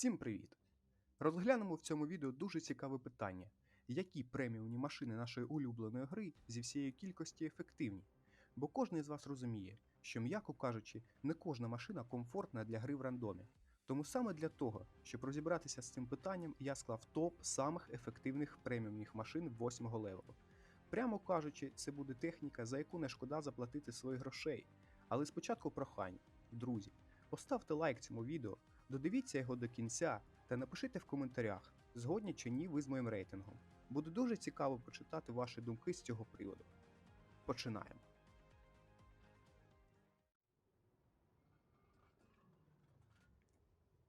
Всім привіт! Розглянемо в цьому відео дуже цікаве питання: які преміумні машини нашої улюбленої гри зі всієї кількості ефективні? Бо кожен з вас розуміє, що, м'яко кажучи, не кожна машина комфортна для гри в рандомі. Тому саме для того, щоб розібратися з цим питанням, я склав топ самих ефективних преміумних машин 8-го левелу. Прямо кажучи, це буде техніка, за яку не шкода заплатити своїх грошей. Але спочатку прохання, друзі, поставте лайк цьому відео, додивіться його до кінця та напишіть в коментарях, згодні чи ні ви з моїм рейтингом. Буде дуже цікаво почитати ваші думки з цього приводу. Починаємо.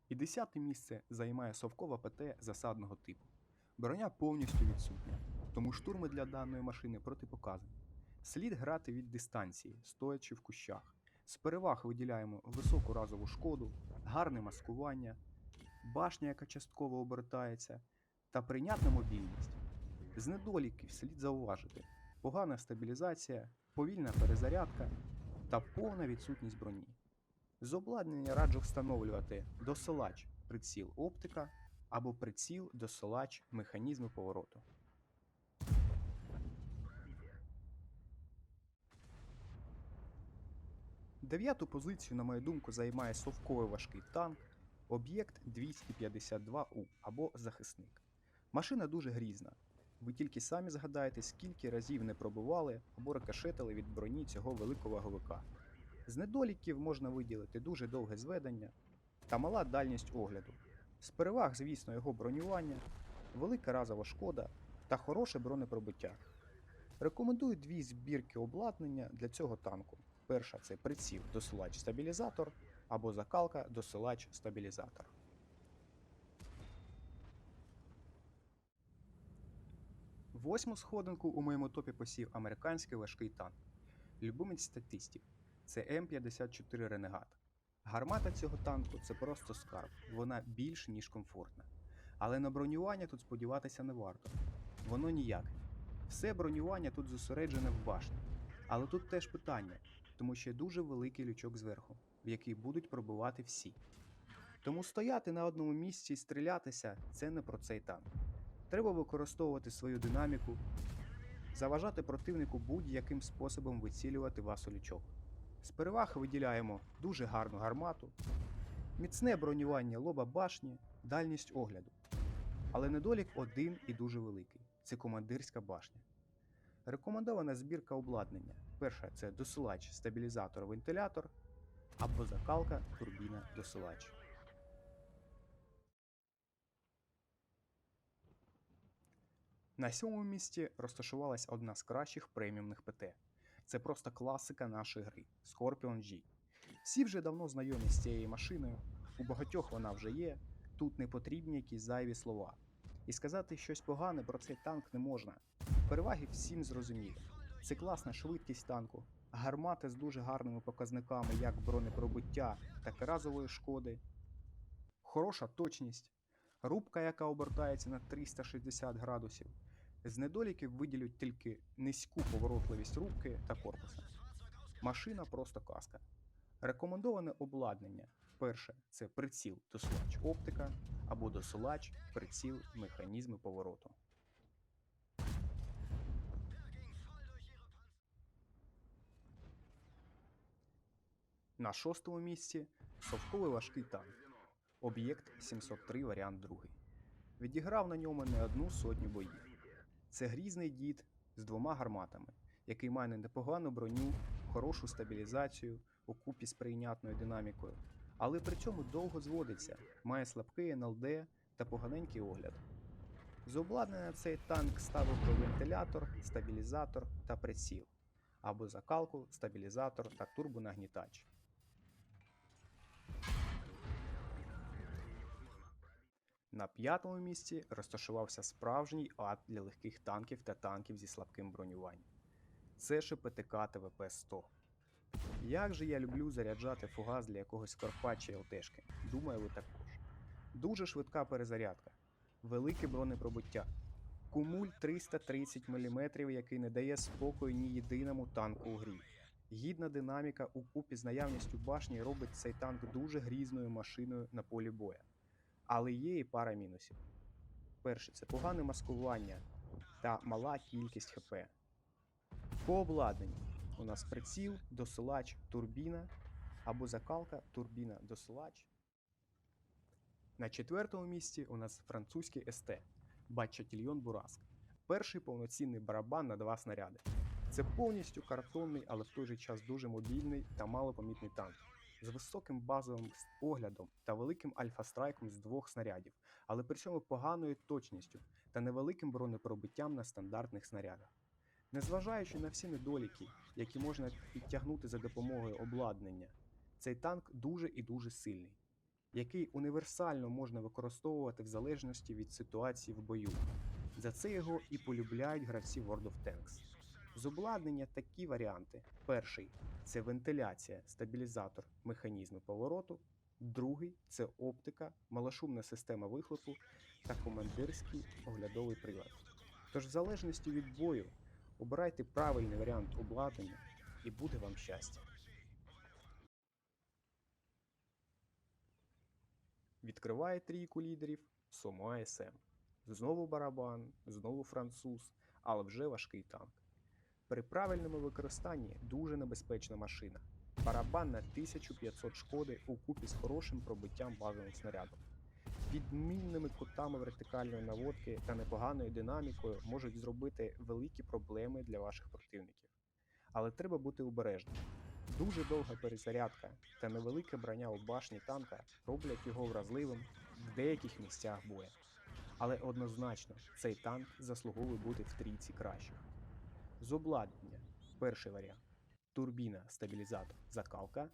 І десяте місце займає совкова ПТ засадного типу. Броня повністю відсутня, тому штурми для даної машини протипоказані. Слід грати від дистанції, стоячи в кущах. З переваг виділяємо високу разову шкоду, гарне маскування, башня, яка частково обертається, та прийнятна мобільність. З недоліків слід зауважити погана стабілізація, повільна перезарядка та повна відсутність броні. З обладнання раджу встановлювати досилач приціл оптика або приціл досилач механізми повороту. Дев'яту позицію, на мою думку, займає совковий важкий танк, об'єкт 252У або захисник. Машина дуже грізна. Ви тільки самі згадаєте, скільки разів не пробували або рикошетили від броні цього великого ваговика. З недоліків можна виділити дуже довге зведення та мала дальність огляду. З переваг, звісно, його бронювання, велика разова шкода та хороше бронепробиття. Рекомендую дві збірки обладнання для цього танку. Перша це приціл досилач стабілізатор або закалка досилач стабілізатор. Восьму сходинку у моєму топі посів американський важкий танк. Любимець статистів це М54 Ренегат. Гармата цього танку це просто скарб, вона більш ніж комфортна. Але на бронювання тут сподіватися не варто. Воно ніяке. Все бронювання тут зосереджене в башні. Але тут теж питання, тому є дуже великий лючок зверху, в який будуть пробивати всі. Тому стояти на одному місці і стрілятися це не про цей танк. Треба використовувати свою динаміку, заважати противнику будь-яким способом вицілювати вас у лючок. З переваг виділяємо дуже гарну гармату, міцне бронювання лоба башні, дальність огляду. Але недолік один і дуже великий це командирська башня. Рекомендована збірка обладнання. Перша це досилач, стабілізатор, вентилятор або закалка, турбіна, досилач. На сьомому місці розташувалась одна з кращих преміумних ПТ. Це просто класика нашої гри Scorpion G. Всі вже давно знайомі з цією машиною, у багатьох вона вже є, тут не потрібні якісь зайві слова. І сказати щось погане про цей танк не можна. Переваги всім зрозумілі. Це класна швидкість танку, гармати з дуже гарними показниками як бронепробиття, так і разової шкоди, хороша точність, рубка, яка обертається на 360 градусів. З недоліків виділють тільки низьку поворотливість рубки та корпуса. Машина просто казка. Рекомендоване обладнання. Перше це приціл досилач оптика або досилач приціл механізми повороту. На шостому місці совковий важкий танк. Об'єкт 703 варіант 2. Відіграв на ньому не одну сотню боїв. Це грізний дід з двома гарматами, який має непогану броню, хорошу стабілізацію у купі з прийнятною динамікою, але при цьому довго зводиться, має слабкий НЛД та поганенький огляд. З обладнання цей танк ставив би вентилятор, стабілізатор та приціл, або закалку, стабілізатор та турбонагнітач. На п'ятому місці розташувався справжній ад для легких танків та танків зі слабким бронюванням. Це ШПТК ТВП-100. Як же я люблю заряджати фугас для якогось Карпаччя ЛТшки. Думаю, ви також. Дуже швидка перезарядка, велике бронепробиття, кумуль 330 мм, який не дає спокою ні єдиному танку у грі. Гідна динаміка у купі з наявністю башні робить цей танк дуже грізною машиною на полі боя. Але є і пара мінусів. Перше це погане маскування та мала кількість ХП. По обладнанню у нас приціл, досилач, турбіна або закалка, турбіна, досилач. На четвертому місці у нас французький СТ Батчатільйон Бураск. Перший повноцінний барабан на два снаряди. Це повністю картонний, але в той же час дуже мобільний та малопомітний танк з високим базовим оглядом та великим альфа-страйком з двох снарядів, але при цьому поганою точністю та невеликим бронепробиттям на стандартних снарядах. Незважаючи на всі недоліки, які можна підтягнути за допомогою обладнання, цей танк дуже і дуже сильний, який універсально можна використовувати в залежності від ситуації в бою. За це його і полюбляють гравці World of Tanks. З обладнання такі варіанти: перший це вентиляція, стабілізатор механізму повороту, другий це оптика, малошумна система вихлопу та командирський оглядовий прилад. Тож, в залежності від бою, обирайте правильний варіант обладнання і буде вам щастя. Відкриває трійку лідерів Сомо АСМ. Знову барабан, знову француз, але вже важкий танк. При правильному використанні дуже небезпечна машина. Барабан на 1500 шкоди у купі з хорошим пробиттям базовим снарядом. Відмінними кутами вертикальної наводки та непоганою динамікою можуть зробити великі проблеми для ваших противників. Але треба бути обережним. Дуже довга перезарядка та невелике броня у башні танка роблять його вразливим в деяких місцях бою. Але однозначно цей танк заслуговує бути в трійці кращих. З обладнання перший варіант турбіна, стабілізатор, закалка,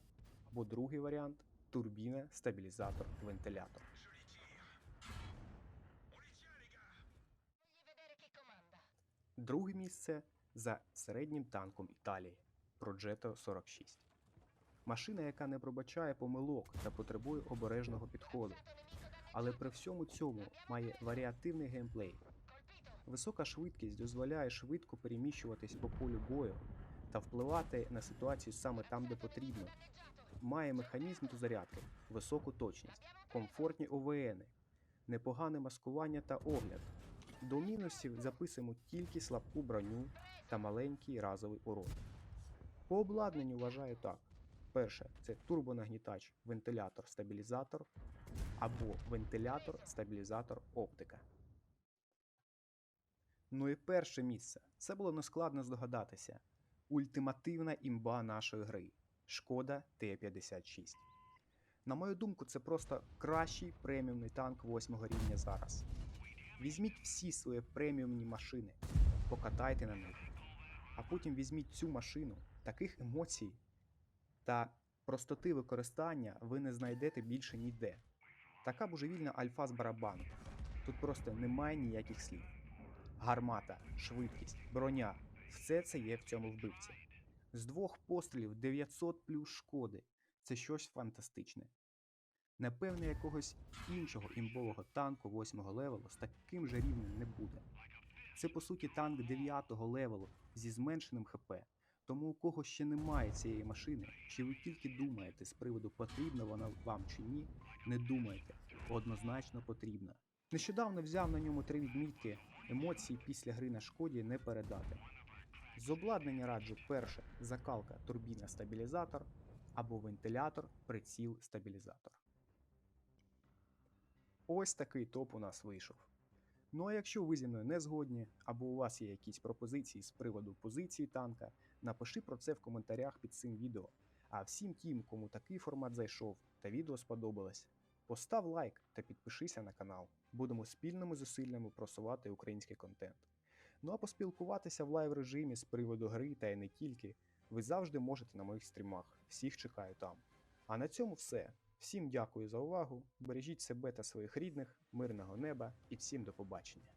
або другий варіант турбіна, стабілізатор, вентилятор. Друге місце за середнім танком Італії Progetto 46. Машина, яка не пробачає помилок та потребує обережного підходу, але при всьому цьому має варіативний геймплей. Висока швидкість дозволяє швидко переміщуватись по полю бою та впливати на ситуацію саме там, де потрібно. Має механізм до зарядки, високу точність, комфортні ОВН, непогане маскування та огляд. До мінусів записуємо тільки слабку броню та маленький разовий урон. По обладнанню вважаю так: перше це турбонагнітач, вентилятор, стабілізатор або вентилятор, стабілізатор, оптика. Ну і перше місце. Це було нескладно здогадатися. Ультимативна імба нашої гри Шкода Т-56. На мою думку, це просто кращий преміумний танк 8 рівня зараз. Візьміть всі свої преміумні машини, покатайте на них, а потім візьміть цю машину, таких емоцій та простоти використання ви не знайдете більше ніде. Така божевільна альфа з барабану. Тут просто немає ніяких слів. Гармата, швидкість, броня все це є в цьому вбивці. З двох пострілів 900 плюс шкоди це щось фантастичне. Напевне, якогось іншого імбового танку 8 левелу з таким же рівнем не буде. Це по суті танк 9-го левелу зі зменшеним ХП. Тому у кого ще немає цієї машини, чи ви тільки думаєте з приводу потрібна вона вам чи ні, не думайте, однозначно потрібна. Нещодавно взяв на ньому три відмітки, емоції після гри на шкоді не передати. З обладнання раджу перше закалка турбіна стабілізатор або вентилятор, приціл стабілізатор. Ось такий топ у нас вийшов. Ну а якщо ви зі мною не згодні, або у вас є якісь пропозиції з приводу позиції танка, напиши про це в коментарях під цим відео. А всім тим, кому такий формат зайшов та відео сподобалось, постав лайк та підпишися на канал. Будемо спільними зусиллями просувати український контент. Ну а поспілкуватися в лайв режимі з приводу гри та й не тільки, ви завжди можете на моїх стрімах. Всіх чекаю там. А на цьому все. Всім дякую за увагу. Бережіть себе та своїх рідних, мирного неба і всім до побачення.